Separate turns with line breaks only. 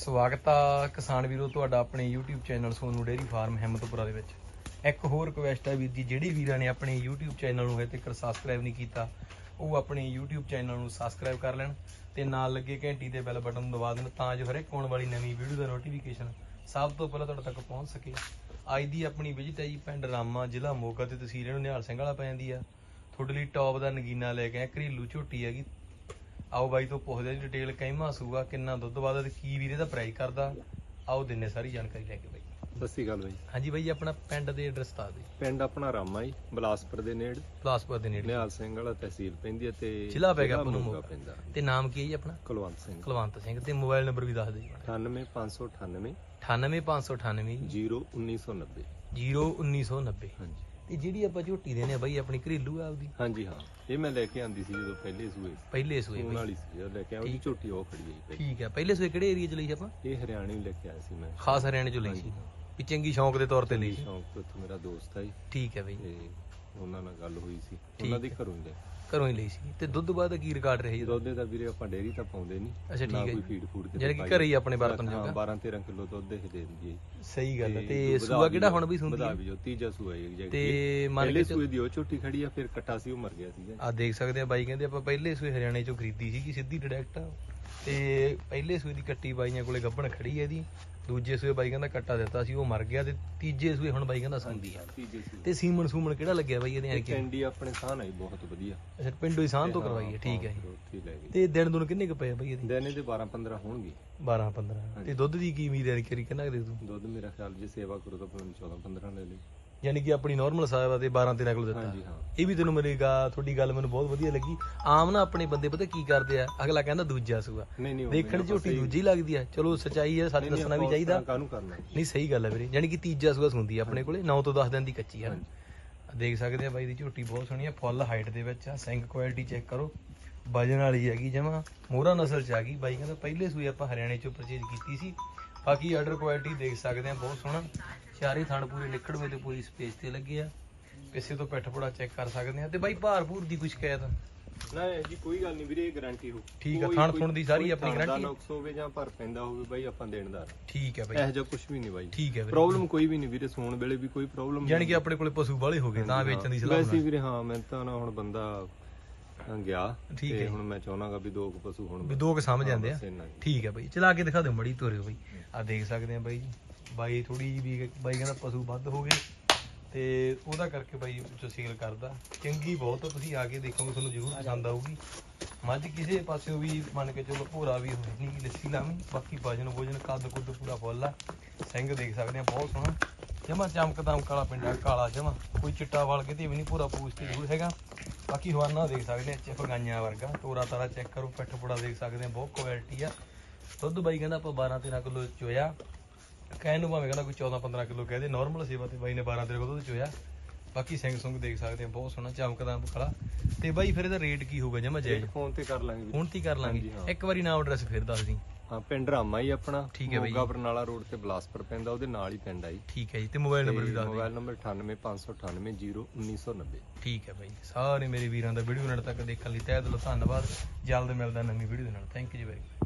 ਸਵਾਗਤ ਆ ਕਿਸਾਨ ਵੀਰੋ ਤੁਹਾਡਾ ਆਪਣੇ YouTube channel Sonu dairy farm Himmatpura ਦੇ ਵਿੱਚ। ਇੱਕ ਹੋਰ ਰਿਕੁਐਸਟ ਹੈ ਵੀਰ ਜੀ, ਜਿਹੜੇ ਵੀਰਾਂ ਨੇ ਆਪਣੇ YouTube ਚੈਨਲ ਨੂੰ ਹਜੇ ਤੱਕ ਸਬਸਕ੍ਰਾਈਬ ਨਹੀਂ ਕੀਤਾ, ਉਹ ਆਪਣੇ YouTube ਚੈਨਲ ਨੂੰ ਸਬਸਕ੍ਰਾਈਬ ਕਰ ਲੈਣ ਤੇ ਨਾਲ ਲੱਗੇ ਘੰਟੀ ਦੇ ਬੈਲ ਬਟਨ ਨੂੰ ਦਬਾ ਦੇਣ ਤਾਂ ਜੋ ਹਰੇਕ ਆਉਣ ਵਾਲੀ ਨਵੀਂ ਵੀਡੀਓ ਦਾ ਨੋਟੀਫਿਕੇਸ਼ਨ ਸਭ ਤੋਂ ਪਹਿਲਾਂ ਤੁਹਾਡੇ ਤੱਕ ਪਹੁੰਚ ਸਕੇ। ਅੱਜ ਦੀ ਆਪਣੀ ਵਿਜ਼ਿਟ ਹੈ ਜੀ ਪਿੰਡ ਰਾਮਾ ਜ਼ਿਲ੍ਹਾ ਮੋਗਾ ਤੇ ਤਹਿਸੀਲ ਇਹਨੂੰ ਨਿਹਾਲ ਸਿੰਘ ਵਾਲਾ ਪੈ ਜਾਂਦੀ ਆ। ਤੁਹਾਡੇ ਲਈ ਟੌਪ ਦਾ ਨਗੀਨਾ ਲੈ ਕੇ ਆਏ ਘਰੇਲੂ ਝੋਟੀ ਹੈਗੀ। ਆਓ ਬਾਈ ਤੋਂ ਪੁੱਛਦੇ ਆ ਡਿਟੇਲ ਕਹਿਮਾ ਸੂਗਾ ਕਿੰਨਾ ਦੁੱਧ ਵਾਦਾ ਤੇ ਕੀ ਵੀਰੇ ਦਾ ਪ੍ਰਾਈਸ ਕਰਦਾ। ਆਓ ਦਿੰਨੇ ਸਾਰੀ ਜਾਣਕਾਰੀ ਲੈ ਕੇ ਬਾਈ।
ਸਤਿ ਸ਼੍ਰੀ ਅਕਾਲ ਬਾਈ।
ਹਾਂਜੀ ਬਾਈ ਆਪਣਾ ਪਿੰਡ ਦੇ ਐਡਰੈਸ ਦੱਸ ਦਿਓ।
ਪਿੰਡ ਆਪਣਾ ਰਾਮਾ ਜੀ ਬਲਾਸਪੁਰ ਦੇ ਨੇੜ।
ਬਿਲਾਸਪੁਰ ਦੇ ਨੇੜੇ।
ਨਿਹਾਲ ਸਿੰਘ ਵਾਲਾ ਤਹਿਸੀਲ ਪੈਂਦੀ ਹੈ ਤੇ
ਜ਼ਿਲ੍ਹਾ ਪੈ ਗਿਆ
ਜ਼ਿਲ੍ਹਾ
ਆਪਾਂ ਨੂੰ
ਮੋਗਾ। ਪੈਂਦਾ।
ਤੇ ਨਾਮ ਕੀ ਹੈ ਜੀ ਆਪਣਾ?
ਕੁਲਵੰਤ ਸਿੰਘ।
ਕੁਲਵੰਤ ਸਿੰਘ ਤੇ ਮੋਬਾਈਲ ਨੰਬਰ ਵੀ ਦੱਸ ਦਿਓ ਜੀ
98598
98598
01990
01990
ਹਾਂਜੀ।
ਤੇ ਜਿਹੜੀ ਆਪਾਂ ਝੋਟੀ ਦੇਨੇ ਆ ਬਾਈ ਆਪਣੀ ਘਰੇਲੂ ਆ ਆਪਦੀ।
ਹਾਂਜੀ ਹਾਂ। ਇਹ ਮੈਂ ਲੈ ਕੇ ਆਂਦੀ ਸੀ ਜਦੋਂ ਪਹਿਲੇ ਸੂਏ।
ਪਹਿਲੇ ਸੂਏ
ਸੂਣ
ਬਾਈ।
ਵਾਲੀ ਸੀ ਜਦੋਂ ਲੈ ਕੇ ਆਇਆ ਉਹਦੀ। ਝੋਟੀ ਉਹ ਖੜੀ ਹੈ ਜੀ
ਠੀਕ ਹੈ ਪਹਿਲੇ ਸੂਏ ਕਿਹੜੇ ਏਰੀਆ ਚ ਲਈ ਸੀ ਆਪਾਂ।
ਇਹ ਹਰਿਆਣੇ ਨੂੰ ਲੈ ਕੇ ਆਇਆ ਸੀ ਮੈਂ।
ਖਾਸ ਹਰਿਆਣੇ ਚੋਂ ਲਈ ਸੀ। ਵੀ ਚੰਗੀ ਸ਼ੌਂਕ ਦੇ ਤੌਰ ਤੇ ਲਈ ਸੀ।
ਸ਼ੌਂਕ ਤੋਂ ਇੱਥੇ ਮੇਰਾ ਦੋਸਤ ਹੈ ਜੀ।
ਠੀਕ ਹੈ ਬਾਈ।
ਤੇ ਉਹਨਾਂ ਨਾਲ ਗੱਲ ਹੋਈ ਸੀ। ਉਹਨਾਂ ਦੀ ਘਰੋਂ ਹੀ ਲੈ।
ਘਰੋਂ ਹੀ ਲਈ ਸੀ। ਤੇ ਦੁੱਧ ਬਾਅਦ ਦਾ ਕੀ ਰਿਕਾਰਡ ਰਿਹਾ ਜੀ
ਦੁੱਧ ਦਾ ਵੀਰੇ ਆਪਾਂ ਡੇਰੀ ਤਾਂ ਪਾਉਂਦੇ ਨਹੀਂ।
ਅੱਛਾ, ਠੀਕ ਹੈ
ਕੋਈ
ਜੀ।
ਫੀਡ ਫੂਡ ਕਿਤੇ
ਯਾਨੀ ਕਿ। ਘਰੇ ਹੀ ਆਪਣੇ ਵਰਤਨ
ਹਾਂ,
ਜੋਗਾ।
12 13 ਕਿਲੋ ਦੁੱਧ ਦੇ ਦਿੰਦੀ ਹੈ ਜੀ।
ਸਹੀ ਗੱਲ ਹੈ। ਤੇ ਸੂਆ ਕਿਹੜਾ ਹੁਣ ਵੀ
ਵਧਾ
ਹੈ?
ਜੋ ਤੀਜਾ ਸੂਆ ਹੈ ਜੀ
ਤੇ
ਪਹਿਲੇ ਸੂਏ ਦੀ ਉਹ ਝੋਟੀ ਖੜੀ ਆ ਫਿਰ ਕੱਟਾ ਸੀ ਉਹ ਮਰ ਗਿਆ ਸੀਗਾ।
ਆ ਦੇਖ ਸਕਦੇ ਆ ਬਾਈ ਕਹਿੰਦੇ ਆਪਾਂ ਪਹਿਲੇ ਸੂਏ ਹਰਿਆਣੇ ਚੋਂ ਖਰੀਦੀ ਸੀਗੀ ਸਿੱਧੀ ਡਾਇਰੈਕਟ ਤੇ ਪਹਿਲੇ ਸੂਏ ਦੀ ਕੱਟੀ ਬਾਈਆਂ ਕੋਲੇ ਗੱਭਣ ਖੜੀ ਹੈ ਇਹਦੀ। ਦੂਜੇ ਸੂਏ ਬਾਈ ਕਹਿੰਦਾ ਕੱਟਾ ਦਿੱਤਾ ਸੀ ਉਹ ਮਰ ਗਿਆ ਤੇ ਤੀਜੇ ਸੂਏ ਹੁਣ ਬਾਈ ਕਹਿੰਦਾ ਸੰਦੀ ਆ
ਤੀਜੇ ਸੂਏ
ਤੇ ਸੀਮਨ ਸੂਮਨ ਕਿਹੜਾ ਲੱਗਿਆ ਬਾਈ ਇਹਦੇ ਐਂ ਕਿ
ਕੈਂਡੀ ਆਪਣੇ ਸਾਹ ਹੈ ਬਹੁਤ ਵਧੀਆ।
ਅੱਛਾ ਪਿੰਡੋਂ ਹੀ ਸਾਂਝ ਤੋਂ ਕਰਵਾਈ ਹੈ ਠੀਕ ਹੈ ਜੀ
ਲੈ
ਤੇ ਦਿਨ ਦੁਨ ਕਿੰਨੇ ਕ ਪਏ ਆ ਬਾਈ ਇਹਦੇ?
ਦਿਨੇ ਦੇ 12 15 ਹੋਣਗੇ।
12 15 ਤੇ ਦੁੱਧ ਦੀ ਕੀ ਉਮੀਦ ਹੈ ਕਿ ਕਿੰਨਾ ਕੁ ਦੇ ਦੂ
ਦੁੱਧ ਮੇਰਾ ਖਿਆਲ ਜੇ ਸੇਵਾ ਕਰੋ ਤਾਂ ਭਾਵੇਂ 14 15 ਲੈ ਲਈ
ਯਾਨੀ ਕਿ ਆਪਣੀ ਨਾਰਮਲ ਸਾਹਬ ਤੇ 12 13 ਕਿਲੋ ਦਿੱਤਾ।
ਹਾਂਜੀ ਹਾਂ।
ਇਹ ਵੀ ਤੈਨੂੰ ਮਿਲੇਗਾ ਤੁਹਾਡੀ ਗੱਲ ਮੈਨੂੰ ਬਹੁਤ ਵਧੀਆ ਲੱਗੀ। ਆਮ ਨਾ ਆਪਣੇ ਬੰਦੇ ਪਤਾ ਕੀ ਕਰਦੇ ਆ? ਅਗਲਾ ਕਹਿੰਦਾ ਦੂਜਾ ਸੂਆ।
ਨਹੀਂ ਨਹੀਂ
ਦੇਖਣ ਝੋਟੀ ਦੂਜੀ ਲੱਗਦੀ ਆ। ਚਲੋ ਸਚਾਈ ਹੈ ਸੱਚ ਦੱਸਣਾ ਵੀ ਚਾਹੀਦਾ।
ਕਾਹਨੂੰ ਕਰਨਾ?
ਨਹੀਂ ਸਹੀ ਗੱਲ ਹੈ ਵੀਰੇ। ਯਾਨੀ ਕਿ ਤੀਜਾ ਸੂਆ ਸੁੰਦੀ ਆ ਆਪਣੇ ਕੋਲੇ। 9 ਤੋਂ 10 ਦਿਨ ਦੀ ਕੱਚੀ ਆ ਦੇਖ ਸਕਦੇ ਆ ਬਾਈ ਦੀ ਝੋਟੀ ਬਹੁਤ ਸੋਹਣੀ ਆ। ਫੁੱਲ ਹਾਈਟ ਦੇ ਵਿੱਚ ਆ। ਸਿੰਕ ਕੁਆਲਿਟੀ ਚੈੱਕ ਕਰੋ। ਵਜਨ ਵਾਲੀ ਹੈਗੀ ਜਮਾ। ਮੋਹਰਾ ਨਸਲ ਚ ਆ ਗਈ। ਬਾਈ ਕਹਿੰਦਾ ਪਹਿਲੇ ਸੂਏ ਆਪਾਂ ਹਰਿਆਣੇ ਚੋਂ ਪਰਚੇਜ ਕੀਤੀ ਸੀ। ਬਾਕੀ ਆਰਡਰ ਕੁਆਲਿਟੀ ਦੇਖ ਸਕਦੇ ਆ ਬਹੁਤ ਸੋਹਣਾ। ਚਾਰੇ ਥਣ ਪੂਰੇ ਨਿਕੜਵੇਂ ਤੇ ਪੂਰੀ ਸਪੇਸ ਤੇ ਲੱਗੇ ਆ। ਕਿਸੇ ਤੋਂ ਪਿੱਠ ਪੁੜਾ ਚੈੱਕ ਕਰ ਸਕਦੇ ਆ ਤੇ ਬਾਈ ਭਾਰ ਭੂਰ ਦੀ ਕੁਝ ਸ਼ਿਕਾਇਤ?
ਨਾ ਜੀ ਕੋਈ ਗੱਲ ਨਹੀਂ ਵੀਰੇ ਇਹ ਗਾਰੰਟੀ ਹੋ
ਠੀਕ ਆ,
ਕੋਈ-
ਥਣ
ਕੋਈ-
ਥੁਣ ਦੀ ਸਾਰੀ
ਕੋਈ
ਆਪਣੀ ਆ?
ਨੁਕਸ ਹੋਵੇ ਜਾਂ ਭਰ ਪੈਂਦਾ ਹੋਵੇ ਬਾਈ ਆਪਾਂ ਦੇਣਦਾਰ
ਠੀਕ ਹੈ ਬਾਈ।
ਇਹੋ ਜਿਹਾ ਕੁਝ ਵੀ ਨਹੀਂ ਬਾਈ।
ਠੀਕ ਹੈ ਵੀਰੇ।
ਪ੍ਰੋਬਲਮ ਕੋਈ ਵੀ ਨਹੀਂ ਵੀਰੇ ਸੌਣ ਵੇਲੇ ਵੀ ਕੋਈ ਪ੍ਰੋਬਲਮ
ਯਾਨੀ ਕਿ ਆਪਣੇ ਕੋਲੇ ਪਸ਼ੂ ਬਾਲੇ ਹੋ ਗਏ ਤਾਂ ਵੇਚਣ ਦੀ ਸਲਾਹ
ਵੈਸੇ ਵੀਰੇ ਹਾਂ ਮੈਂ ਤਾਂ ਨਾ ਹੁਣ ਬੰਦਾ ਗਿਆ।
ਠੀਕ ਹੈ।
ਹੁਣ ਮੈਂ ਚਾਹਨਾਗਾ ਵੀ ਦੋ ਕੁ ਪਸ਼ੂ ਹੁਣ
ਵੀ ਦੋ ਕੁ ਸਮਝ ਜਾਂਦੇ ਆ।
ਬਸ ਇੰਨਾ ਹੀ।
ਠੀਕ ਹੈ ਬਾਈ ਚਲਾ ਕੇ ਦਿਖਾ ਦਿਓ ਮੜੀ ਤੋਰਿਓ ਬਾਈ। ਆ ਦੇਖ ਸਕਦੇ ਆ ਬਾਈ ਜੀ। ਬਾਈ ਥੋੜੀ ਜਿਹੀ ਵੀ ਬਾਈ ਕਹਿੰਦਾ ਪਸ਼ੂ ਵੱਧ ਹੋ ਗਏ। ਤੇ ਉਹਦਾ ਕਰਕੇ ਬਾਈ ਸੀਲ ਕਰਦਾ। ਚੰਗੀ ਬਹੁਤ ਆ, ਤੁਸੀਂ ਆ ਕੇ ਦੇਖੋਗੇ ਤੁਹਾਨੂੰ ਜ਼ਰੂਰ ਪਸੰਦ ਆਊਗੀ। ਮੱਝ ਕਿਸੇ ਪਾਸਿਓਂ ਵੀ ਮੰਨ ਕੇ ਚੱਲੋ ਭੋਰਾ ਵੀ ਹੋਈ ਨਹੀਂ ਲੱਸੀ ਲਾਵੀਂ ਬਾਕੀ ਵਜਨ ਭੋਜਨ ਕੱਦ ਕੁੱਦ ਪੂਰਾ ਫੁੱਲ ਆ। ਸਿੰਘ ਦੇਖ ਸਕਦੇ ਆ ਬਹੁਤ ਸੋਹਣਾ। ਜਮਾ ਚਮਕਦਮ ਕਾਲਾ ਪਿੰਡਾ ਕਾਲਾ ਜਮਾ। ਕੋਈ ਚਿੱਟਾ ਵਾਲ ਕਿਤੇ ਵੀ ਨਹੀਂ ਪੂਰਾ ਪੂਛ ਤੇ ਜ਼ਰੂਰ ਹੈਗਾ। ਬਾਕੀ ਹਵਾਨਾ ਦੇਖ ਸਕਦੇ ਆ ਚਿਪ ਗਾਈਆਂ ਵਰਗਾ। ਤੋਰਾ ਤਾਰਾ ਚੈੱਕ ਕਰੋ ਪਿੱਠ ਪੁੜਾ ਦੇਖ ਸਕਦੇ ਆ ਬਹੁਤ ਕੁਆਲਿਟੀ ਆ। ਦੁੱਧ ਬਾਈ ਕਹਿੰਦਾ ਆਪਾਂ 12 13 ਕਿਲੋ ਚੋਇਆ। ਕਹਿਣ ਨੂੰ ਭਾਵੇਂ ਕਹਿੰਦਾ ਕੋਈ 14 15 ਕਿਲੋ ਕਹਦੇ ਨਾਰਮਲ ਸੇਵਾ ਤੇ ਬਾਈ ਨੇ 12 13 ਕਿਲੋ ਦੁੱਧ ਚੋਇਆ। ਬਾਕੀ ਸਿੰਘ ਸੁੰਗ ਦੇਖ ਸਕਦੇ ਆ ਬਹੁਤ ਸੋਹਣਾ ਚਮਕਦਾ ਬਖਲਾ। ਤੇ ਬਾਈ ਫਿਰ ਇਹਦਾ ਰੇਟ ਕੀ ਹੋਊਗਾ ਜਮਾ ਜਾਇਜ਼
ਫੋਨ ਤੇ ਕਰ ਲਾਂਗੇ
ਹੁਣ ਤੀ ਕਰ ਲਾਂਗੇ। ਇੱਕ ਵਾਰੀ ਨਾਮ ਐਡਰੈਸ ਫਿਰ ਦੱਸ ਦੀ।
ਹਾਂ ਪਿੰਡ ਰਾਮਾ ਹੀ ਆਪਣਾ
ਠੀਕ ਹੈ ਬਾਈ।
ਮੋਗਾ ਬਰਨਾਲਾ ਰੋਡ ਤੇ ਬਲਾਸਪੁਰ ਪੈਂਦਾ ਉਹਦੇ ਨਾਲ ਹੀ ਪਿੰਡ ਆ ਜੀ।
ਠੀਕ ਹੈ ਜੀ ਤੇ ਮੋਬਾਈਲ ਨੰਬਰ ਵੀ ਦੱਸ ਦਿਓ।
ਮੋਬਾਈਲ ਨੰਬਰ 9859801990
ਠੀਕ ਹੈ ਬਾਈ ਸਾਰੇ ਮੇਰੇ ਵੀਰਾਂ ਦਾ ਵੀਡੀਓ ਨਾਲ ਤੱਕ ਦੇਖਣ ਲਈ ਤਹਿ ਦਿਲੋਂ ਧੰਨਵਾਦ। ਜਲਦ ਮਿਲਦਾ ਨਵੀਂ ਵੀਡੀਓ ਦੇ ਨਾਲ। ਥੈਂਕ ਯੂ ਜੀ ਬਾਈ